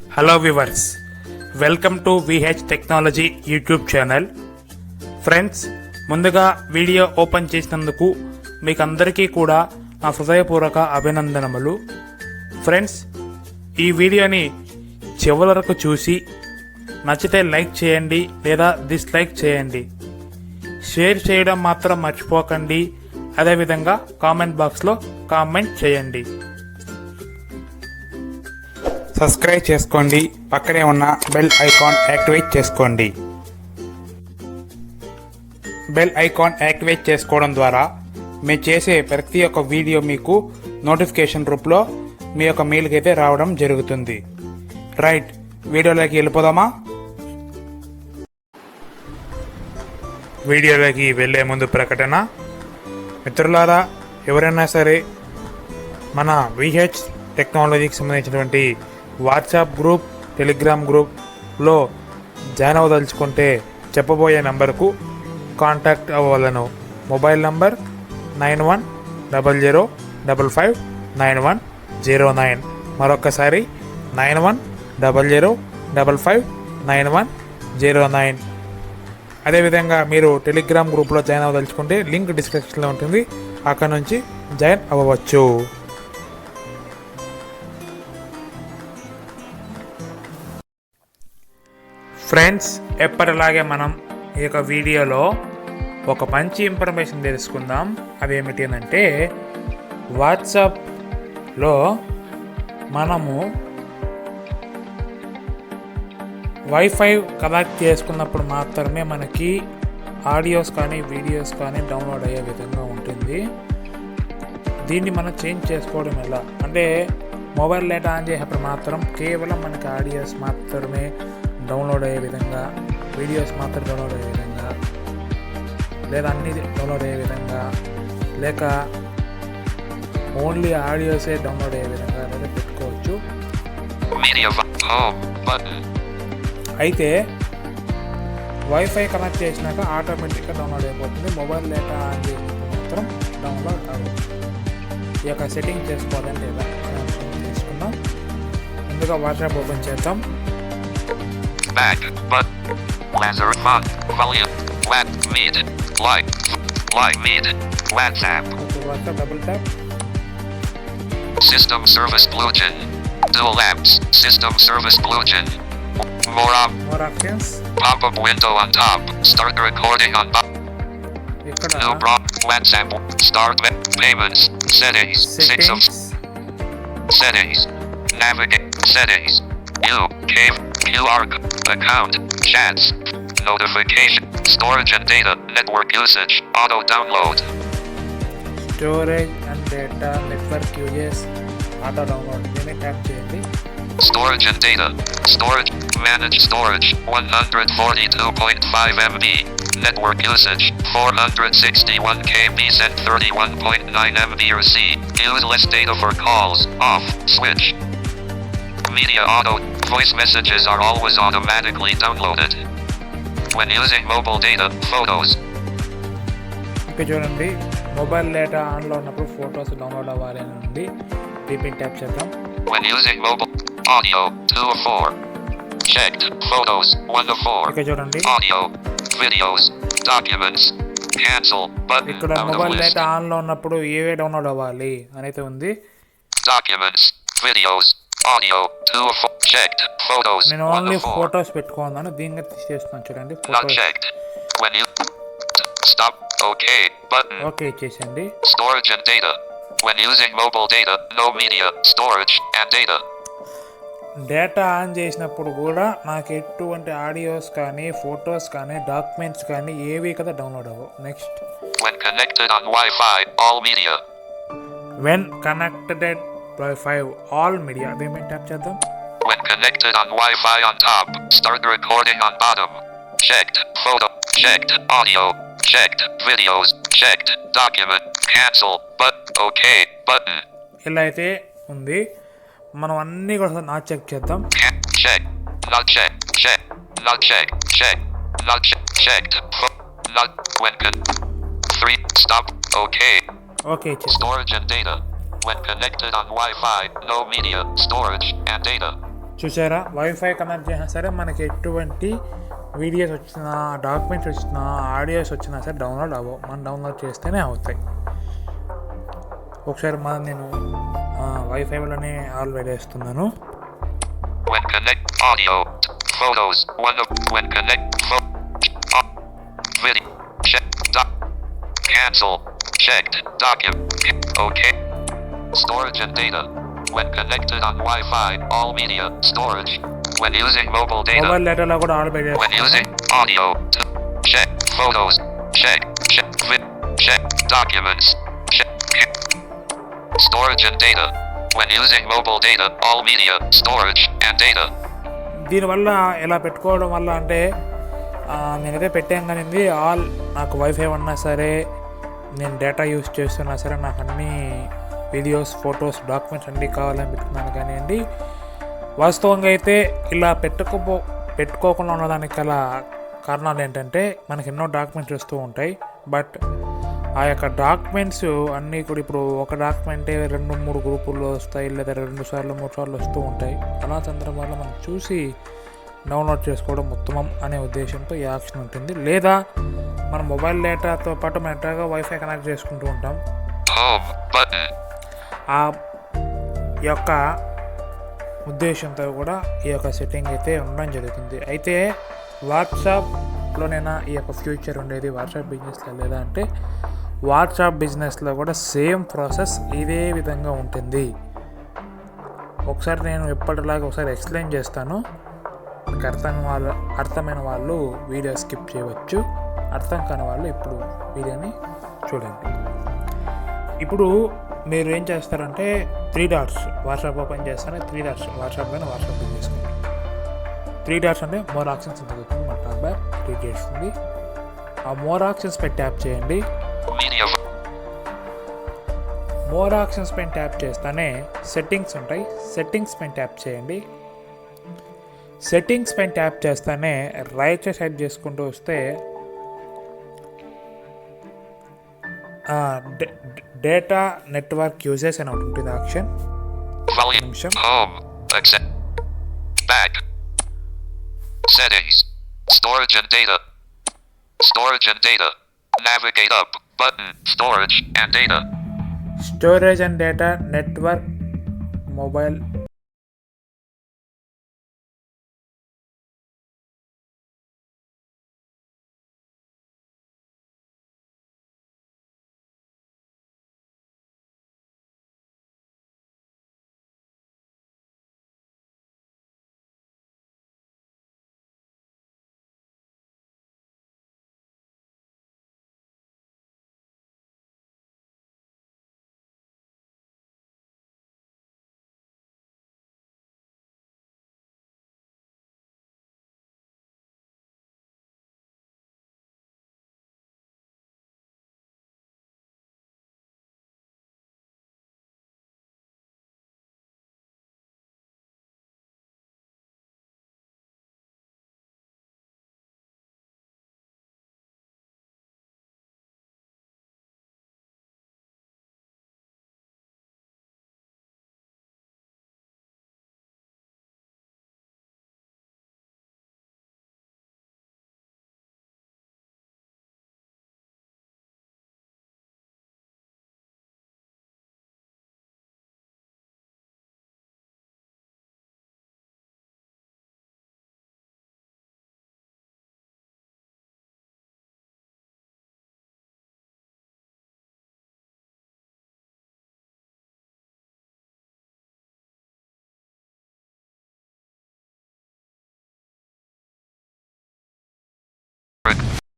Hello viewers welcome to VH technology YouTube channel friends ముందుగా video open చేసినందుకు మీకు అందరికీ కూడా నా హృదయపూర్వక అభినందనములు. ఫ్రెండ్స్ ఈ వీడియోని చివరి వరకు చూసి నచ్చితే లైక్ చేయండి లేదా డిస్లైక్ చేయండి. షేర్ చేయడం మాత్రం మర్చిపోకండి. అదేవిధంగా కామెంట్ బాక్స్లో కామెంట్ చేయండి. సబ్స్క్రైబ్ చేసుకోండి. పక్కనే ఉన్న బెల్ ఐకాన్ యాక్టివేట్ చేసుకోండి. బెల్ ఐకాన్ యాక్టివేట్ చేసుకోవడం ద్వారా మేము చేసే ప్రతి ఒక్క వీడియో మీకు నోటిఫికేషన్ రూపంలో మీ యొక్క మెయిల్కి అయితే రావడం జరుగుతుంది. రైట్ వీడియోలోకి వెళ్ళిపోదామా? వీడియోలోకి వెళ్ళే ముందు ప్రకటన. మిత్రులారా ఎవరైనా సరే మన విహెచ్ టెక్నాలజీకి సంబంధించినటువంటి వాట్సాప్ గ్రూప్ టెలిగ్రామ్ గ్రూప్లో జాయిన్ అవ్వదలుచుకుంటే చెప్పబోయే నంబర్కు contact అవ్వవలను. Mobile number nine one double zero double five nine one zero nine. మరొకసారి nine one double zero double five nine one zero nine. అదేవిధంగా మీరు టెలిగ్రామ్ గ్రూప్లో జాయిన్ అవ్వదలుచుకుంటే లింక్ డిస్క్రిప్షన్లో ఉంటుంది. అక్కడ నుంచి జాయిన్ అవ్వవచ్చు. ఫ్రెండ్స్ ఎప్పటిలాగే మనం ఈ యొక్క వీడియోలో ఒక మంచి ఇన్ఫర్మేషన్ తెలుసుకుందాం. అవి అంటే వాట్సాప్లో మనము వైఫై కనెక్ట్ చేసుకున్నప్పుడు మాత్రమే మనకి ఆడియోస్ కానీ వీడియోస్ కానీ డౌన్లోడ్ అయ్యే విధంగా ఉంటుంది. దీన్ని మనం చేంజ్ చేసుకోవడం ఎలా? అంటే మొబైల్ డేటా ఆన్ చేసినప్పుడు మాత్రం కేవలం మనకి ఆడియోస్ మాత్రమే డౌన్లోడ్ అయ్యే విధంగా వీడియోస్ మాత్రం డౌన్లోడ్ అయ్యే విధంగా లేదా అన్ని డౌన్లోడ్ అయ్యే విధంగా లేక ఓన్లీ ఆడియోసే డౌన్లోడ్ అయ్యే విధంగా అనేది పెట్టుకోవచ్చు. అయితే వైఫై కనెక్ట్ చేసినాక ఆటోమేటిక్గా డౌన్లోడ్ అయిపోతుంది. మొబైల్ డేటా ఆన్ చేసినప్పుడు మాత్రం డౌన్లోడ్ కాదు ఈ యొక్క సెట్టింగ్ చేసుకోవాలని లేదా ముందుగా వాట్సాప్ ఓపెన్ చేద్దాం. back but Lazar volume flat mid light light mid WhatsApp. System service bludgeon. Dual apps. System service bludgeon. More up. More options. Pop up window on top. Start recording on bottom. No problem. WhatsApp. Start payments. Settings. Settings. Six of settings. Navigate settings. You cave. QR account, chats, notification, storage and data, network usage, auto download. Storage and data, network uses, auto download. Then tap Storage and data. Storage. Manage storage. 142.5 MB. Network usage. 461 KB and 31.9 MB or C. Use less data for calls. Off. Switch. Media auto. Voice messages are always automatically downloaded when using mobile data photos ఇక్కడ చూడండి mobile data ఆన్లో ఉన్నప్పుడు photos download అవ్వాలి అని ఉంది repeat tap చేద్దాం when using mobile audio 2 of 4 checked photos 1 of 4 ఇక్కడ చూడండి audio, videos, documents, cancel button ఇక్కడ మొబైల్. డేటా ఆన్లో ఉన్నప్పుడు ఏవే డౌన్లోడ్ అవ్వాలి అనేది ఉంది Documents, videos, audio, two of four. Checked. Photos, నేను ఓన్లీ. ఫొటోస్ పెట్టుకున్నాను దీన్ని తీసేస్తున్నాను చూడండి Not photos checked. When you stop, OK button. Okay ఇచ్చేసండి Storage and data. When using mobile data, no media, storage, and data. Data on చేసినప్పుడు కూడా నాకు ఎటువంటి ఆడియోస్ కానీ ఫొటోస్ కానీ డాక్యుమెంట్స్ కానీ ఏవి కదా డౌన్లోడ్ అవ్వవు next When connected on Wi-Fi, all media. When connected by five all media అదేమి ట్యాప్ చేద్దాం When connected on Wi-Fi on top, start recording on bottom. Checked. Photo. Checked. Audio. Checked. Videos. Checked. Document. Cancel. But OK button. ఇలా అయితే ఉంది మనం అన్నీ కూడా నా check చేద్దాం Can- check. Not check. Check. Not check. Check. Not check. Checked. Pho- not when con- three. Stop. OK. Okay ఇచ్చేద్దాం Storage and data. When connected on Wi-Fi, no media, storage, and data. చూసారా wifi connect చేసినా సరే మనకి ఎటువంటి videos వచ్చినా documents వచ్చినా audios వచ్చినా సరే డౌన్లోడ్ అవ్వవు మనం డౌన్లోడ్ చేస్తేనే అవుతాయి ఒకసారి మనం నేను వైఫై వల్లనే ఆల్ వేస్తున్నాను When connect audio, photos, one of when connect pho- uh, video, check, doc, cancel, checked, document, okay. Storage and data. When connected on Wi-Fi, all media, storage. When using mobile data, mobile డేటాలో కూడా all పే when using audio, check, photos, check, check, vid- check, documents, check, storage and data. When using mobile data, all media, storage, and data. దీనివల్ల ఇలా పెట్టుకోవడం వల్ల అంటే నేనైతే పెట్టాం కానీ ఆల్ నాకు వైఫై ఉన్నా సరే నేను డేటా యూస్ చేస్తున్నా సరే నాకు అన్ని వీడియోస్ ఫొటోస్ డాక్యుమెంట్స్ అన్నీ కావాలని పెట్టుకున్నాను కానివ్వండి. వాస్తవంగా అయితే ఇలా పెట్టుకోపో పెట్టుకోకుండా ఉన్నదానికి గల కారణాలు ఏంటంటే మనకి ఎన్నో డాక్యుమెంట్స్ వస్తూ ఉంటాయి. బట్ ఆ యొక్క డాక్యుమెంట్స్ అన్నీ కూడా ఇప్పుడు ఒక డాక్యుమెంటే రెండు మూడు గ్రూపుల్లో వస్తాయి లేదా రెండు సార్లు మూడు సార్లు వస్తూ ఉంటాయి. అలా సందర్భాల్లో మనం చూసి డౌన్లోడ్ చేసుకోవడం ఉత్తమం అనే ఉద్దేశంతో ఈ ఆప్షన్ ఉంటుంది. లేదా మన మొబైల్ డేటాతో పాటు మన ఎట్లాగా వైఫై కనెక్ట్ చేసుకుంటూ ఉంటాం. ఆ యొక్క ఉద్దేశంతో కూడా ఈ యొక్క సెట్టింగ్ అయితే ఉండడం జరుగుతుంది. అయితే వాట్సాప్లోనైనా ఈ యొక్క ఫ్యూచర్ ఉండేది వాట్సాప్ బిజినెస్లో లేదా అంటే వాట్సాప్ బిజినెస్లో కూడా సేమ్ ప్రాసెస్ ఇదే విధంగా ఉంటుంది. ఒకసారి నేను ఎప్పటిలాగా ఒకసారి ఎక్స్ప్లెయిన్ చేస్తాను. మీకు అర్థం వాళ్ళు అర్థమైన వాళ్ళు వీడియో స్కిప్ చేయవచ్చు. అర్థం కాని వాళ్ళు ఇప్పుడు వీడియోని చూడండి. ఇప్పుడు మీరు ఏం చేస్తారంటే త్రీ డాట్స్ వాట్సాప్ ఓపెన్ చేస్తానే త్రీ డాట్స్ వాట్సాప్ పైన వాట్సాప్ ఓపెన్ చేసుకోండి. త్రీ డాట్స్ అంటే మోర్ ఆప్షన్స్ ఉంటుంది. మన టాప్ బ్యాక్ క్లిక్ చేస్తుంది. ఆ మోర్ ఆప్షన్స్ పై ట్యాప్ చేయండి. మోర్ ఆప్షన్స్ పైన ట్యాప్ చేస్తానే సెట్టింగ్స్ ఉంటాయి. సెట్టింగ్స్ పైన ట్యాప్ చేయండి. సెట్టింగ్స్ పైన ట్యాప్ చేస్తానే రైట్ సైడ్ చేసుకుంటూ వస్తే డేటా నెట్వర్క్ యూజెస్ అని ఒకటి ఉంటుంది ఆప్షన్ Volume. నిమిషం Home. Accept. Back. Settings. Storage and data. Storage and data. Navigate up. Button. Storage and data. Storage and data network mobile